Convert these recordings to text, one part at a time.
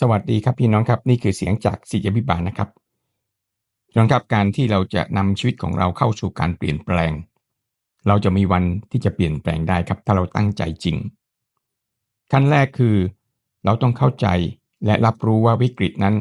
สวัสดีครับพี่น้องครับนี่คือเสียงจากสิทธิพิบาลนะครับพี่น้องครับการที่เราจะนำชีวิตของเราเข้าสู่การเปลี่ยนแปลง เราจะมีวันที่จะเปลี่ยนแปลงได้ครับ ถ้าเราตั้งใจจริง ขั้นแรกคือ เราต้องเข้าใจและรับรู้ว่าวิกฤตนั้น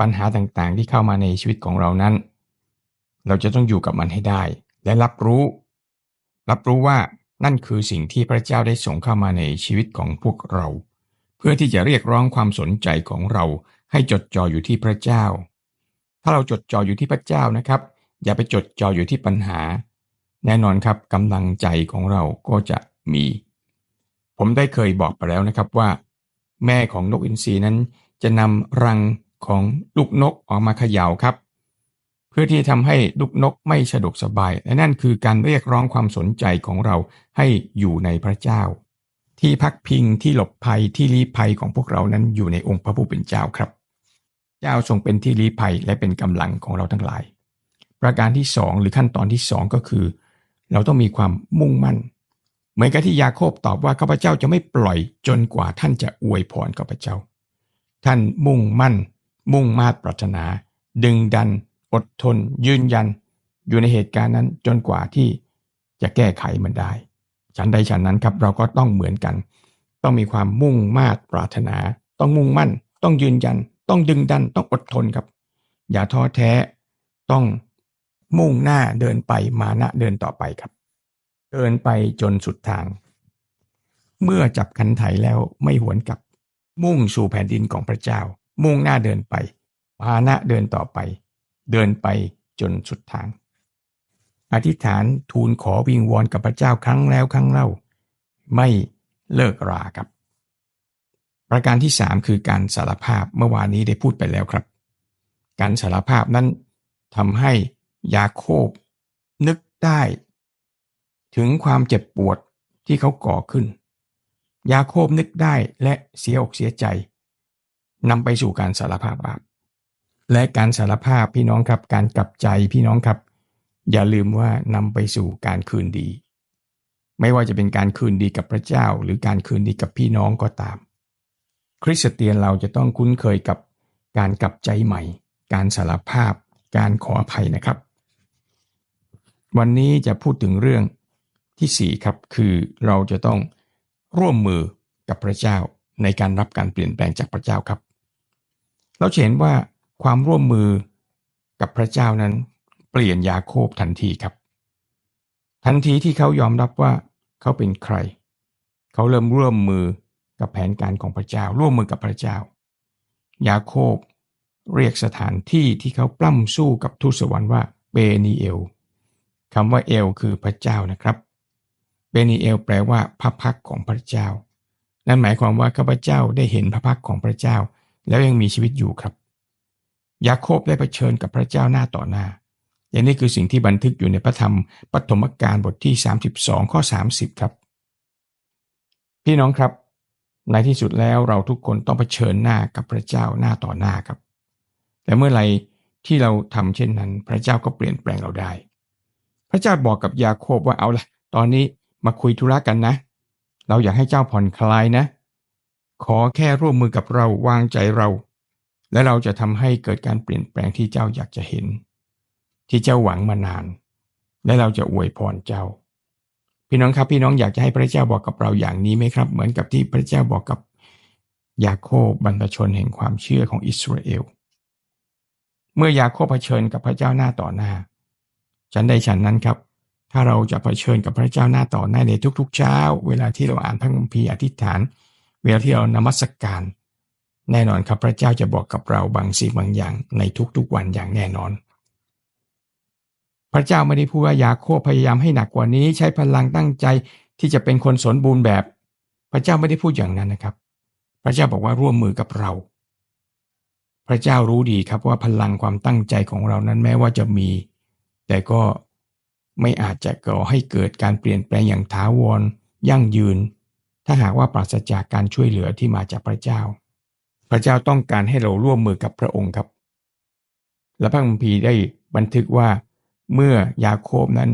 ปัญหาต่างๆที่เข้ามาในชีวิตของเรานั้น เราจะต้องอยู่กับมันให้ได้ และรับรู้ รับรู้ว่านั่นคือสิ่งที่พระเจ้าได้ส่งเข้ามาในชีวิตของพวกเรา เพื่อที่จะเรียกร้องความสนใจของเราให้จดจ่ออยู่ที่พระเจ้า ถ้าเราจดจ่ออยู่ที่พระเจ้านะครับ อย่าไปจดจ่ออยู่ที่ปัญหา แน่นอนครับกำลังใจของเราก็จะมี ผมได้เคยบอกไปแล้วนะครับว่า แม่ของนกอินทรีนั้นจะนำรังของลูกนกออกมาเขย่าครับ เพื่อที่ทำให้ลูกนกไม่สะดวกสบาย และนั่นคือการเรียกร้องความสนใจของเราให้อยู่ในพระเจ้า ที่พักพิงที่หลบภัยที่ลี้ภัยของพวกเรานั้นอยู่ในองค์พระผู้เป็นเจ้าครับ เจ้าทรงเป็นที่ลี้ภัยและเป็นกำลังของเราทั้งหลาย ประการที่สองหรือขั้นตอนที่สองก็คือ เราต้องมีความมุ่งมั่น เหมือนกับที่ยาโคบตอบว่าข้าพเจ้าจะไม่ปล่อยจนกว่าท่านจะอวยพรข้าพเจ้า ท่านมุ่งมั่น มุ่งมาตรปรารถนา ดึงดัน อดทน ยืนยัน อยู่ในเหตุการณ์นั้นจนกว่าที่จะแก้ไขมันได้ ฉันใดฉันนั้นครับเราก็ต้องเหมือนกัน ต้องมีความมุ่งมาตรปรารถนา ต้องมุ่งมั่น ต้องยืนยัน ต้องดึงดันต้องอดทนครับ อย่าท้อแท้ ต้องมุ่งหน้าเดินไปมานะเดินต่อไปครับ เดินไปจนสุดทาง เมื่อจับคันไถแล้วไม่หวนกลับ มุ่งสู่แผ่นดินของพระเจ้า มุ่งหน้าเดินไปมานะเดินต่อไป เดินไปจนสุดทาง อธิษฐานทูลขอวิงวอนกับพระเจ้าครั้งแล้วครั้งเล่า ไม่เลิกราครับ ประการที่สามคือการสารภาพเมื่อวานนี้ได้พูดไปแล้วครับ การสารภาพนั้นทำให้ยาโคบนึกได้ ถึงความเจ็บปวดที่เขาก่อขึ้น ยาโคบนึกได้และเสียอกเสียใจนำไปสู่การสารภาพบาปและการสารภาพพี่น้องครับ การกลับใจพี่น้องครับ อย่าลืมว่านำไปสู่การคืนดี ไม่ว่าจะเป็นการคืนดีกับพระเจ้า หรือการคืนดีกับพี่น้องก็ตาม คริสเตียนเราจะต้องคุ้นเคยกับการกลับใจใหม่ การสารภาพ การขออภัยนะครับ วันนี้จะพูดถึงเรื่องที่สี่ครับคือเราจะต้องร่วมมือกับพระเจ้าในการรับการเปลี่ยนแปลงจากพระเจ้าครับ เราเห็นว่าความร่วมมือกับพระเจ้านั้น เปลี่ยนยาโคบทันทีครับ ทันทีที่เขายอมรับว่าเขาเป็นใคร เขาเริ่มร่วมมือกับแผนการของพระเจ้า ร่วมมือกับพระเจ้า ยาโคบเรียกสถานที่ที่เขาปล้ำสู้กับทูตสวรรค์ว่าเบนีเอลคำว่าเอลคือพระเจ้านะครับ เบนีเอลแปลว่าพระพักของพระเจ้า นั่นหมายความว่าข้าพเจ้าได้เห็นพระพักของพระเจ้า แล้วยังมีชีวิตอยู่ครับ ยาโคบได้เผชิญกับพระเจ้าหน้าต่อหน้า อย่างนี้คือสิ่งที่บันทึกอยู่ในพระธรรมปฐมกาลบทที่ 32 ข้อ 30 ครับ พี่น้องครับ ในที่สุดแล้วเราทุกคนต้องเผชิญหน้ากับพระเจ้าหน้าต่อหน้าครับ แต่เมื่อไรที่เราทำเช่นนั้น พระเจ้าก็เปลี่ยนแปลงเราได้ พระเจ้าบอกกับยาโคบว่าเอาละตอนนี้มาคุยธุระกันนะ เราอยากให้เจ้าผ่อนคลายนะ ขอแค่ร่วมมือกับเราวางใจเรา และเราจะทำให้เกิดการเปลี่ยนแปลงที่เจ้าอยากจะเห็น ที่เจ้าหวังมานาน และเราจะอวยพรเจ้า พี่น้องครับพี่น้องอยากจะให้พระเจ้าบอกกับเราอย่างนี้ไหมครับ เหมือนกับที่พระเจ้าบอกกับยาโคบบรรพชนแห่งความเชื่อของอิสราเอล เมื่อยาโคบเผชิญกับพระเจ้าหน้าต่อหน้า ฉันได้ฉันนั้นครับ ถ้าเราจะเผชิญกับพระเจ้าหน้าต่อหน้าในทุกๆเช้า เวลาที่เราอ่านพระคัมภีร์อธิษฐาน เวลาที่เรานมัสกการ แน่นอนครับพระเจ้าจะบอกกับเราบางสิ่งบางอย่างในทุกๆวันอย่างแน่นอน พระเจ้าไม่ได้พูดว่ายาโคบพยายามให้หนักกว่านี้ ใช้พลังตั้งใจที่จะเป็นคนสมบูรณ์แบบ พระเจ้าไม่ได้พูดอย่างนั้นนะครับ พระเจ้าบอกว่าร่วมมือกับเรา พระเจ้ารู้ดีครับว่าพลังความตั้งใจของเรานั้นแม้ว่าจะมี แต่ก็ไม่อาจจะก่อให้เกิดการเปลี่ยนแปลงอย่างถาวร ยั่งยืน ถ้าหากว่าปราศจากการช่วยเหลือที่มาจากพระเจ้า พระเจ้าต้องการให้เราร่วมมือกับพระองค์ครับ และพระคัมภีร์ได้บันทึกว่า เมื่อยาโคบนั้น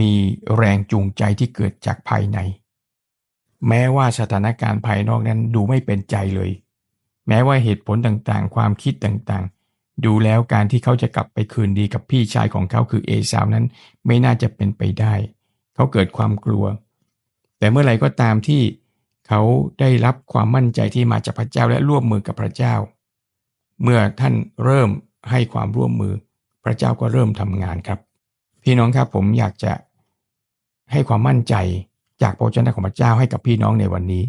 มีแรงจูงใจที่เกิดจากภายใน แม้ว่าสถานการณ์ภายนอกนั้นดูไม่เป็นใจเลย แม้ว่าเหตุผลต่างๆ ความคิดต่างๆ ดูแล้วการที่เขาจะกลับไปคืนดีกับพี่ชายของเขาคือเอซาวนั้นไม่น่าจะเป็นไปได้ เขาเกิดความกลัว แต่เมื่อไหร่ก็ตามที่เขาได้รับความมั่นใจที่มาจากพระเจ้าและร่วมมือกับพระเจ้า เมื่อท่านเริ่มให้ความร่วมมือ พระเจ้าก็เริ่มทำงานครับ พี่น้องครับผมอยากจะให้ความมั่นใจจากพระเจ้าของพระเจ้าให้กับพี่น้องในวันนี้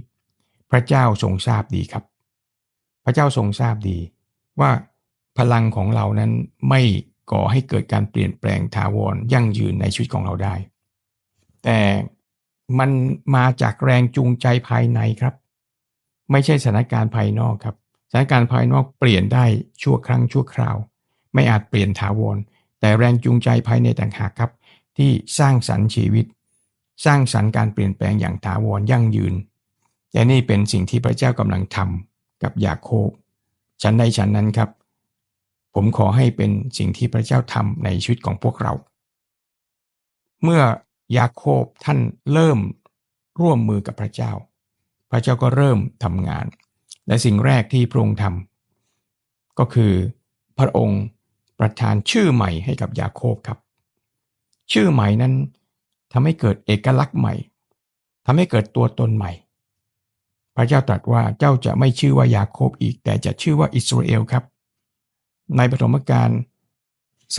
พระเจ้าทรงทราบดีครับ พระเจ้าทรงทราบดีว่าพลังของเรานั้นไม่ก่อให้เกิดการเปลี่ยนแปลงถาวรยั่งยืนในชีวิตของเราได้ แต่มันมาจากแรงจูงใจภายในครับ ไม่ใช่สถานการณ์ภายนอกครับ สถานการณ์ภายนอกเปลี่ยนได้ชั่วครั้งชั่วคราว ไม่อาจเปลี่ยนถาวร แต่แรงจูงใจภายในต่างหากครับ ที่สร้างสรรค์ชีวิต สร้างสรรค์การเปลี่ยนแปลงอย่างถาวรยั่งยืนแต่นี่เป็นสิ่งที่พระเจ้ากำลังทำกับยาโคบฉันใดฉันนั้นครับ ผมขอให้เป็นสิ่งที่พระเจ้าทำในชีวิตของพวกเรา เมื่อยาโคบท่านเริ่มร่วมมือกับพระเจ้า พระเจ้าก็เริ่มทำงาน และสิ่งแรกที่พระองค์ทำก็คือพระองค์ ประทานชื่อใหม่ให้กับยาโคบครับ ชื่อใหม่นั้นทำให้เกิดเอกลักษณ์ใหม่ทำให้เกิดตัวตนใหม่ พระเจ้าตรัสว่าเจ้าจะไม่ชื่อว่ายาโคบอีก แต่จะชื่อว่าอิสราเอลครับ ในปฐมกาล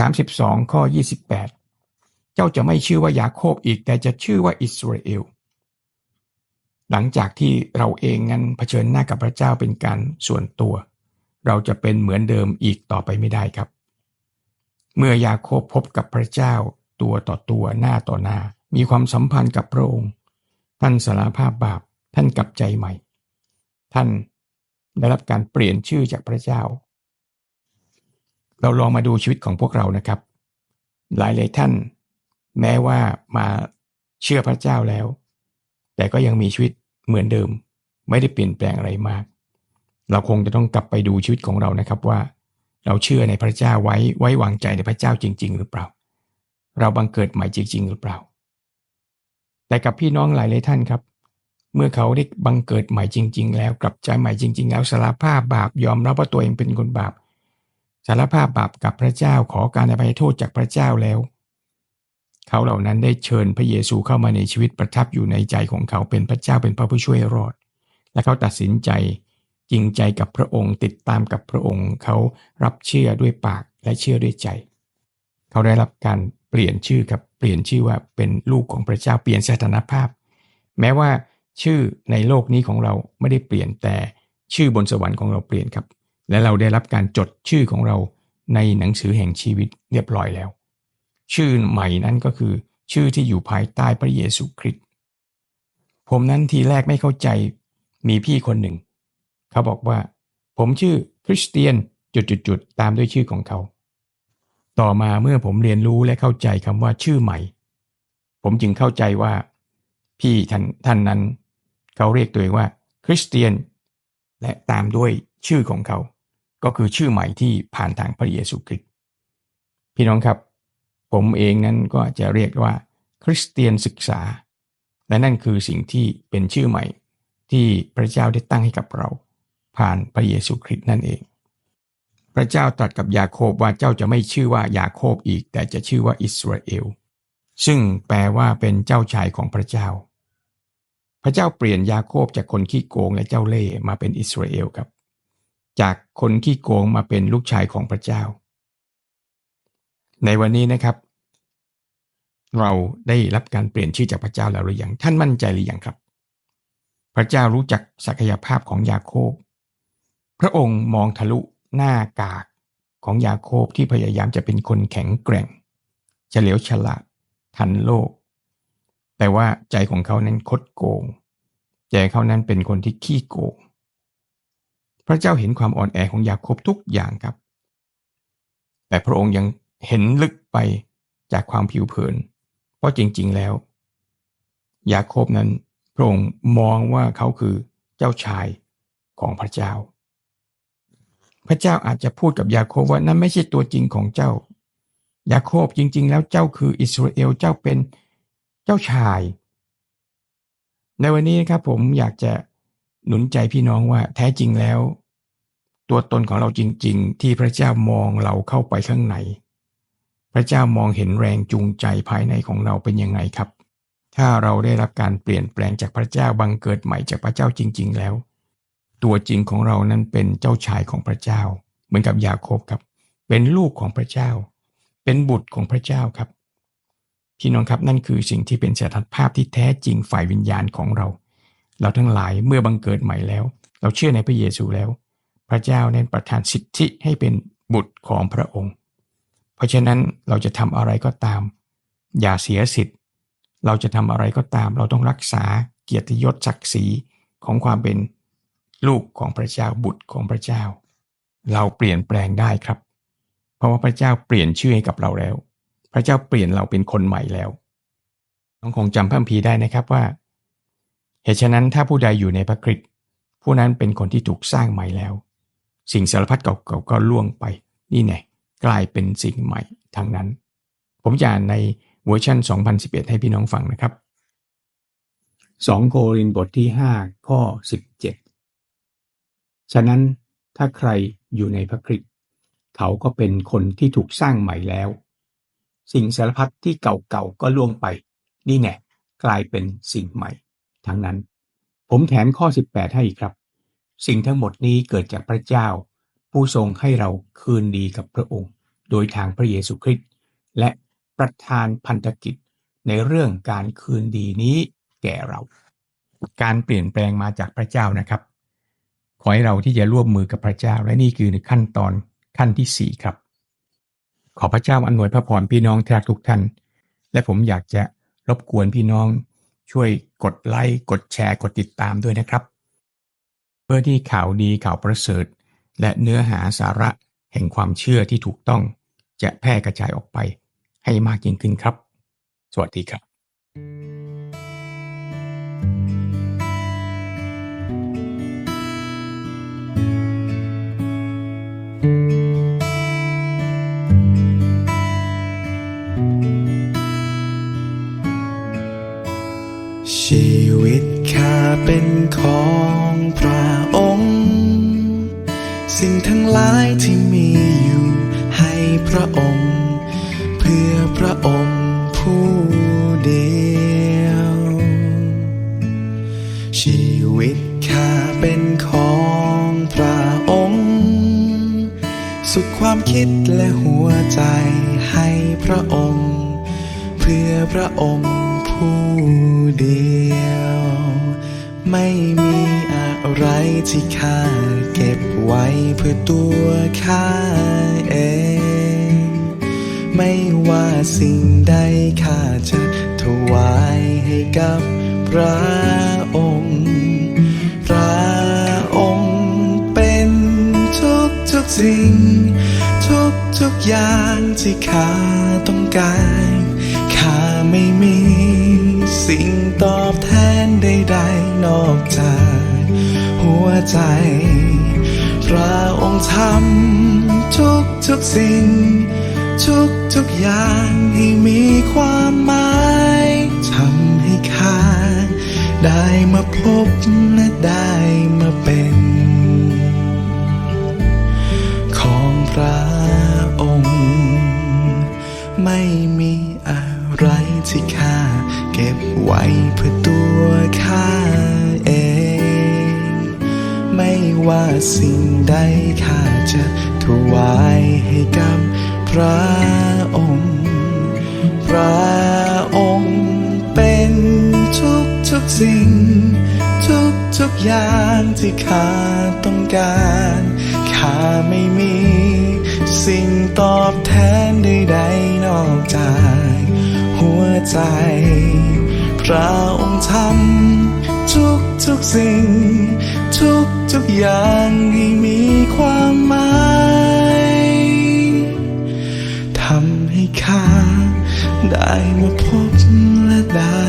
32 ข้อ 28 เจ้าจะไม่ชื่อว่ายาโคบอีก แต่จะชื่อว่าอิสราเอลหลังจากที่เราเองนั้นเผชิญหน้ากับพระเจ้าเป็นการส่วนตัว เราจะเป็นเหมือนเดิมอีกต่อไปไม่ได้ครับ เมื่อยาโคบพบกับพระเจ้าตัวต่อตัวหน้าต่อหน้า มีความสัมพันธ์กับพระองค์ ท่านสารภาพบาปท่านกลับใจใหม่ ท่านได้รับการเปลี่ยนชื่อจากพระเจ้า เราลองมาดูชีวิตของพวกเรานะครับ หลายหลายท่าน แม้ว่ามาเชื่อพระเจ้าแล้ว แต่ก็ยังมีชีวิตเหมือนเดิม ไม่ได้เปลี่ยนแปลงอะไรมาก เราคงจะต้องกลับไปดูชีวิตของเรานะครับว่า เราเชื่อในพระเจ้าไว้ไว้วางใจในพระเจ้าจริง ๆ หรือเปล่า เราบังเกิดใหม่จริง ๆ หรือเปล่า แต่กับพี่น้องหลายหลายท่านครับ เมื่อเขาได้บังเกิดใหม่จริง ๆ แล้วกลับใจใหม่จริง ๆ แล้วสารภาพบาปยอมรับว่าตัวเองเป็นคนบาปสารภาพบาปกับพระเจ้าขอการอภัยโทษจากพระเจ้าแล้ว เขาเหล่านั้นได้เชิญพระเยซูเข้ามาในชีวิตประทับอยู่ในใจของเขาเป็นพระเจ้าเป็นพระผู้ช่วยรอด และเขาตัดสินใจ จริงใจกับพระองค์ ติดตามกับพระองค์ เขารับเชื่อด้วยปากและเชื่อด้วยใจ เขาได้รับการเปลี่ยนชื่อครับเปลี่ยนชื่อว่าเป็นลูกของพระเจ้าเปลี่ยนสถานภาพ แม้ว่าชื่อในโลกนี้ของเราไม่ได้เปลี่ยนแต่ชื่อบนสวรรค์ของเราเปลี่ยนครับ และเราได้รับการจดชื่อของเราในหนังสือแห่งชีวิตเรียบร้อยแล้ว ชื่อใหม่นั้นก็คือ ชื่อที่อยู่ภายใต้พระเยซูคริสต์ผมนั้นทีแรกไม่เข้าใจมีพี่คนหนึ่ง เขาบอกว่า ผมชื่อคริสเตียนจุดๆตามด้วยชื่อของเขา ต่อมาเมื่อผมเรียนรู้และเข้าใจคำว่าชื่อใหม่ ผมจึงเข้าใจว่า พี่ท่านท่านนั้น เขาเรียกตัวเองว่าคริสเตียน และตามด้วยชื่อของเขา ก็คือชื่อใหม่ที่ผ่านทางพระเยซูคริสต์พี่น้องครับ ผมเองนั้นก็จะเรียกว่าคริสเตียนศึกษา และนั่นคือสิ่งที่เป็นชื่อใหม่ที่พระเจ้าได้ตั้งให้กับเรา ผ่านพระเยซูคริสต์นั่นเอง พระเจ้าตรัสกับยาโคบว่าเจ้าจะไม่ชื่อว่ายาโคบอีก แต่จะชื่อว่าอิสราเอล ซึ่งแปลว่าเป็นเจ้าชายของพระเจ้า พระเจ้าเปลี่ยนยาโคบจากคนขี้โกงและเจ้าเล่ห์มาเป็นอิสราเอลครับ จากคนขี้โกงมาเป็นลูกชายของพระเจ้า ในวันนี้นะครับ เราได้รับการเปลี่ยนชื่อจากพระเจ้าแล้วหรือยังท่านมั่นใจหรือยังครับพระเจ้ารู้จักศักยภาพของยาโคบ พระองค์มองทะลุหน้ากากของยาโคบที่พยายามจะเป็นคนแข็งแกร่งเฉลียวฉลาดทันโลก แต่ว่าใจของเขานั้นคดโกง ใจเขานั้นเป็นคนที่ขี้โกง พระเจ้าเห็นความอ่อนแอของยาโคบทุกอย่างครับ แต่พระองค์ยังเห็นลึกไปจากความผิวเผิน เพราะจริง ๆ แล้ว ยาโคบนั้นพระองค์มองว่าเขาคือเจ้าชายของพระเจ้า พระเจ้าอาจจะพูดกับยาโคบว่านั่นไม่ใช่ตัวจริงของเจ้า ยาโคบจริง ๆ แล้วเจ้าคืออิสราเอลเจ้าเป็นเจ้าชาย ในวันนี้นะครับผมอยากจะหนุนใจพี่น้องว่าแท้จริงแล้ว ตัวตนของเราจริง ๆ ที่พระเจ้ามองเราเข้าไปข้างในพระเจ้ามองเห็นแรงจูงใจภายในของเราเป็นยังไงครับ ถ้าเราได้รับการเปลี่ยนแปลงจากพระเจ้าบังเกิดใหม่จากพระเจ้าจริง ๆ แล้ว ตัวจริงของเรานั้นเป็นเจ้าชายของพระเจ้า เหมือนกับยาโคบครับ เป็นลูกของพระเจ้า เป็นบุตรของพระเจ้าครับพี่น้องครับนั่นคือสิ่งที่เป็นสถานภาพที่แท้จริงฝ่ายวิญญาณของเรา เราทั้งหลายเมื่อบังเกิดใหม่แล้ว เราเชื่อในพระเยซูแล้ว พระเจ้านั้นประทานสิทธิให้เป็นบุตรของพระองค์ เพราะฉะนั้นเราจะทำอะไรก็ตาม อย่าเสียสิทธิ์ เราจะทำอะไรก็ตาม เราต้องรักษาเกียรติยศศักดิ์ศรีของความเป็น ลูกของพระเจ้าบุตรของพระเจ้า เราเปลี่ยนแปลงได้ครับ เพราะว่าพระเจ้าเปลี่ยนชื่อให้กับเราแล้ว พระเจ้าเปลี่ยนเราเป็นคนใหม่แล้วต้องคงจำพระคัมภีร์ได้นะครับว่า เหตุฉะนั้นถ้าผู้ใดอยู่ในพระคริสต์ผู้นั้นเป็นคนที่ถูกสร้างใหม่แล้ว สิ่งสารพัดเก่าๆก็ล่วงไป นี่แน่กลายเป็นสิ่งใหม่ทั้งนั้น ผมจะอ่านในเวอร์ชัน 2011 ให้พี่น้องฟังนะครับ 2 โครินธ์บทที่ 5 ข้อ 17 ฉะนั้นถ้าใครอยู่ในพระคริสต์เขาก็เป็นคนที่ถูกสร้างใหม่แล้ว สิ่งสารพัดที่เก่าๆก็ล่วงไป นี่แน่กลายเป็นสิ่งใหม่ ทั้งนั้น ผมแถมข้อ 18 ให้อีกครับ สิ่งทั้งหมดนี้เกิดจากพระเจ้า ผู้ทรงให้เราคืนดีกับพระองค์ โดยทางพระเยซูคริสต์และประทานพันธกิจในเรื่องการคืนดีนี้แก่เรา การเปลี่ยนแปลงมาจากพระเจ้านะครับ ขอให้เราที่จะร่วมมือกับพระเจ้า และนี่คือในขั้นตอนขั้นที่ 4 ครับ ขอพระเจ้าอำนวยพระพรพี่น้องที่รักทุกท่าน และผมอยากจะรบกวนพี่น้อง ช่วยกดไลค์กดแชร์กดติดตามด้วยนะครับ เพื่อที่ข่าวดีข่าวประเสริฐ และเนื้อหาสาระแห่งความเชื่อที่ถูกต้อง จะแพร่กระจายออกไปให้มากยิ่งขึ้นครับ สวัสดีครับ เป็นของพระองค์ สิ่งทั้งหลายที่มีอยู่ให้พระองค์ เพื่อพระองค์ผู้เดียว ชีวิตข้าเป็นของพระองค์ สุขความคิดและหัวใจให้พระองค์ เพื่อพระองค์ผู้เดียว ไม่มีอะไรที่ข้าเก็บไว้เพื่อตัวข้าเอง ไม่ว่าสิ่งใดข้าจะถวายให้กับพระองค์ พระองค์เป็นทุกทุกๆสิ่ง ทุกทุกๆอย่างที่ข้าต้องการ ข้าไม่มีสิ่งต่อ ใดๆนอกจากหัวใจ พระองค์ทำทุกทุกสิ่ง ทุกทุกอย่างให้มีความหมายทำให้ข้าได้มาพบและได้ ทุกอย่างที่ข้าต้องการข้าไม่มี สิ่งตอบแทนใดๆนอกจากหัวใจ พระองค์ทำทุกทุกสิ่ง ทุกทุกอย่างให้มีความหมายทำให้ข้าได้มาพบและได้